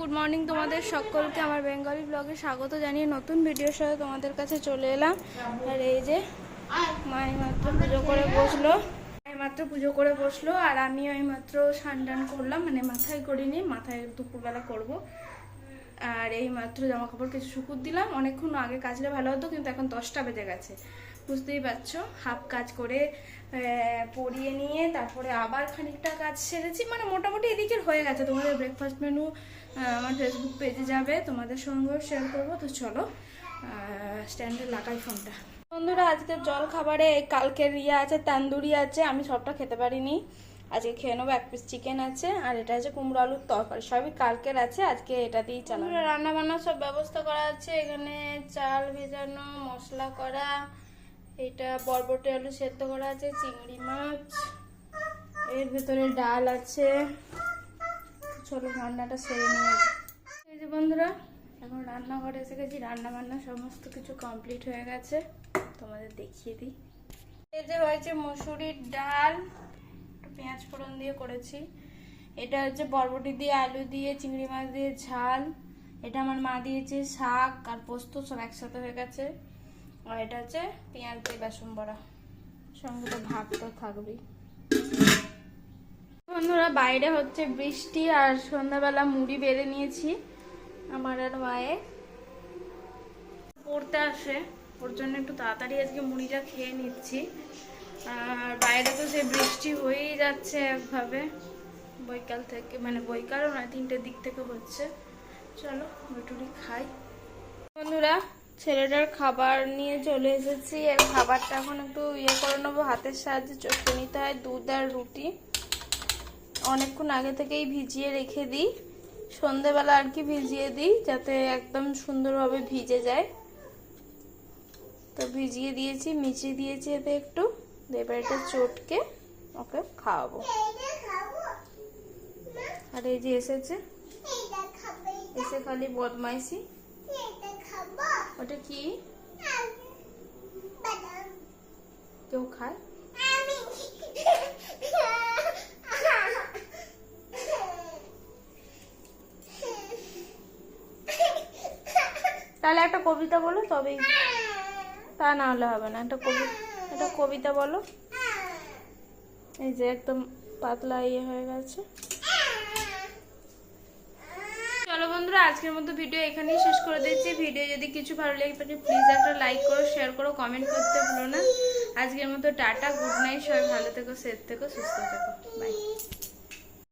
Good morning তোমাদের সকলকে। আমার বেঙ্গলি ব্লগে স্বাগত জানিয়ে নতুন ভিডিওর সাথে তোমাদের কাছে চলে এলাম। আর এই যে মাই মাত্র পুজো করে বসল। মাই মাত্র পুজো করে বসল আর আমিও এই মাত্র স্নান করলাম মানে মাথায় করিনি, মাথায় দুপুরবেলা করব। আর এই মাত্র জামা কাপড় কিছু শুকুর দিলাম। অনেকক্ষণ আগে কাচলে ভালো হতো, কিন্তু এখন দশটা বেজে গেছে। বুঝতেই পারছ? হাফ কাজ করে পরিয়ে নিয়ে তারপরে আবার খানিকটা কাজ সেরেছি। মানে মোটামুটি এদিকের হয়ে গেছে। তোমাদের ব্রেকফাস্ট মেনু আমার ফেসবুক পেজে যাবে। তোমাদের সঙ্গেও শেয়ার করব। তো চলো স্ট্যান্ডে লাগাই ফোনটা বন্ধুরা আজকে জল খাবারে কালকের ইয়ে আছে, তান্দুরি আছে। আমি সবটা খেতে পারিনি। আজকে খেয়ে নেব এক পিস চিকেন আছে, আর এটা আছে কুমড়ো আলুর তরকারি। সবই কালকের আছে, আজকে এটা দিয়েই চালাবো। রান্না বান্না সব ব্যবস্থা করা আছে। এখানে চাল ভেজানো, মশলা করা এটা বরবটি আলু সেদ্ধ করা আছে, চিংড়ি মাছ, এর ভেতরে ডাল আছে। চলো রান্নাটা সেরে নিয়ে। এই যে বন্ধুরা, এখন রান্নাঘরে এসে গেছি রান্না বান্না সমস্ত কিছু কমপ্লিট হয়ে গেছে। তোমাদের দেখিয়ে দিই। এই যে হয়েছে মুসুরির ডাল, একটু পেঁয়াজ ফোড়ন দিয়ে করেছি। এটা হচ্ছে বরবটি দিয়ে আলু দিয়ে, চিংড়ি মাছ দিয়ে ঝাল। এটা আমার মা দিয়েছে শাক আর পোস্ত সব একসাথে হয়ে গেছে। আর এটা হচ্ছে পেঁয়াজ দিয়ে বেসন বড়া। সঙ্গে তো ভাত তো থাকবেই। বন্ধুরা, বাইরে হচ্ছে বৃষ্টি আর সন্ধ্যাবেলা মুড়ি বেড়ে নিয়েছি আমার আর মায়ে পড়তে আসে, ওর জন্য একটু তাড়াতাড়ি আজকে মুড়িটা খেয়ে নিচ্ছি। আর বাইরে তো সে বৃষ্টি হয়েই যাচ্ছে একভাবে। বৈকাল থেকে মানে বৈকালও না তিনটের দিক থেকে হচ্ছে। চলো মুটুরি খাই। বন্ধুরা ছেলেটার খাবার নিয়ে চলে এসেছি। আর খাবারটা এখন একটু ইয়ে করে নেব, হাতের সাহায্যে চটকে নিতে হয় দুধ আর রুটি। অনেকক্ষণ আগে থেকেই ভিজিয়ে রেখে দিই। সন্ধেবেলা আর কি ভিজিয়ে দিই, যাতে একদম সুন্দরভাবে ভিজে যায়। তো ভিজিয়ে দিয়েছি মিচিয়ে দিয়েছি এতে একটু। এবার এটা চটকে ওকে খাওয়াবো। আর এই যে এসেছে, এসে খালি বদমাইশি। ওটা কি? কেউ খায়? তাহলে একটা কবিতা বলো, তবেই তা না হলে হবে না। একটা কবি একটা কবিতা বলো। এই যে একদম পাতলা ইয়ে হয়ে গেছে চলো বন্ধুরা, আজকের মতো ভিডিও এখানেই শেষ করে দিচ্ছি। ভিডিও যদি কিছু ভালো লেগে থাকে প্লিজ একটা লাইক করো শেয়ার করো কমেন্ট করতে ভুলো না। আজকের মতো টাটা গুড নাইট সবাই ভালো থেকো সেফ থেকো, সুস্থ থেকো। বাই